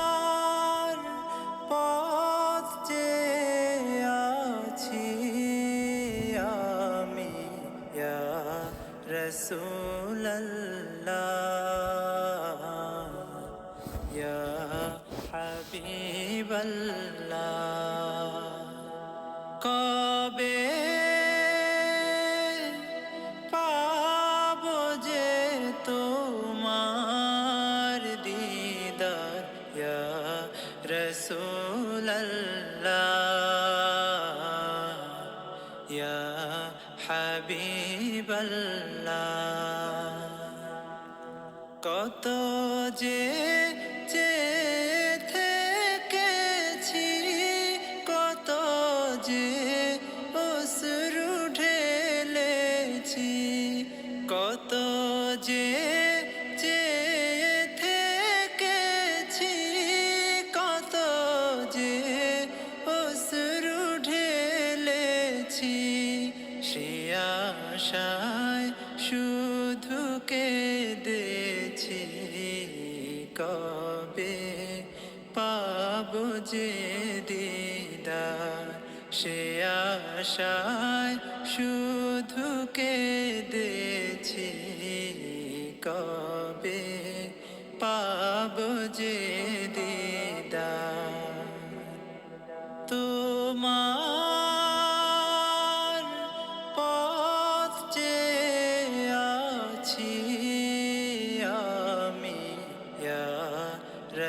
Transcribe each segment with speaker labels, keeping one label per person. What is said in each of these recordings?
Speaker 1: আর পথ চেয়ে আছি আমি রাসূলাল্লাহ ইয়া হাবিবাল্লাহ ইয়া হাবিবাল্লাহ কত যে থেকেছি কত যে অশ্রু ঢেলেছি কত যে কবে পাব যে দিদার? সে আশায় শুধু কেঁদেছি। কবে পাব যে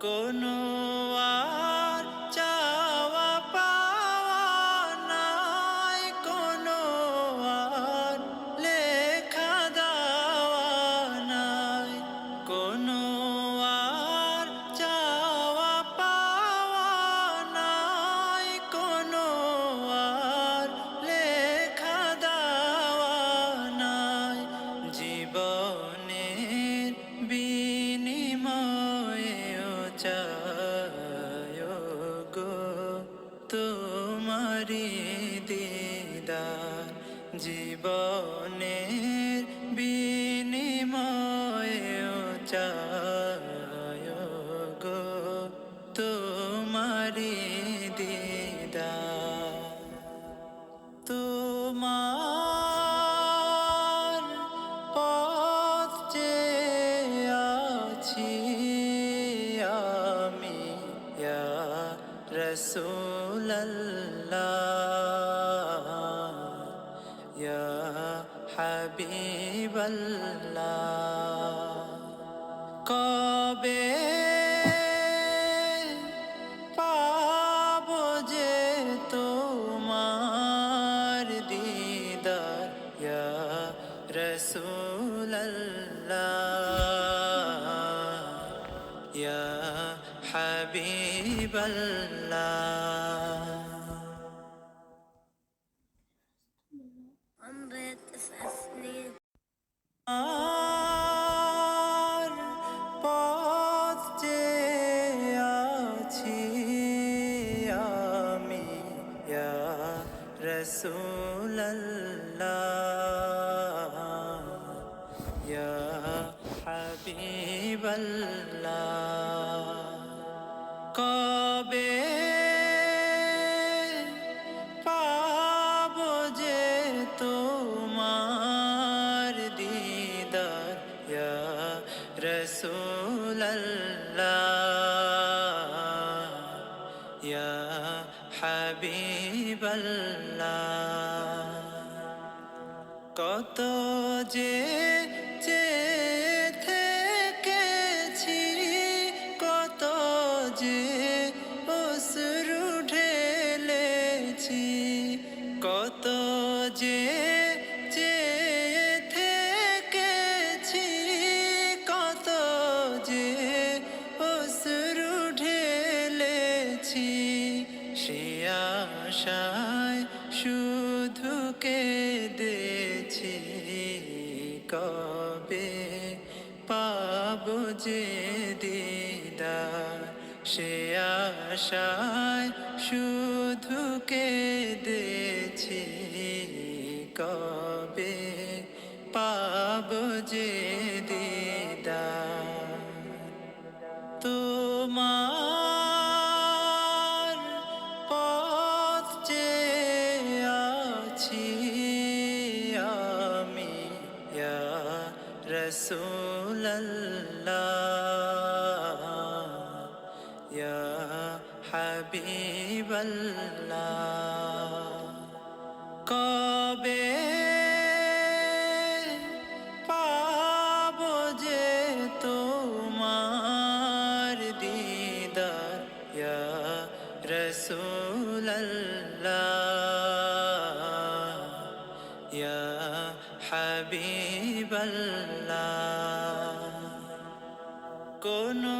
Speaker 1: কোনো জীবনের বিনিময়েও চায় গো তোমারি দিদার তোমার পথ চেয়ে আছি আমি রসুল্লাহ ইয়া হাবিবাল্লাহ কবে পাব যে তোমার দিদার? ইয়া রসুল্লাহ ইয়া হাবিবাল্লাহ। রসুল্লাহ ইয়া হাবিবাল্লাহ কবে পাব যে তোমার দিদার? ইয়া রসুল্লাহ ইয়া হাবিবাল্লাহ। কত যে থেকেছি কত যে অশ্রু ঢেলেছি কত যে কবে পাব যে দিদার। সে আশায় শুধু কেঁদেছি। কবে পাব যে দিদার? রসুল্লাহ ইয়া হাবিবাল্লাহ কবে পাব যে তোমার দিদার ইয়া রসুল্লাহ কোনো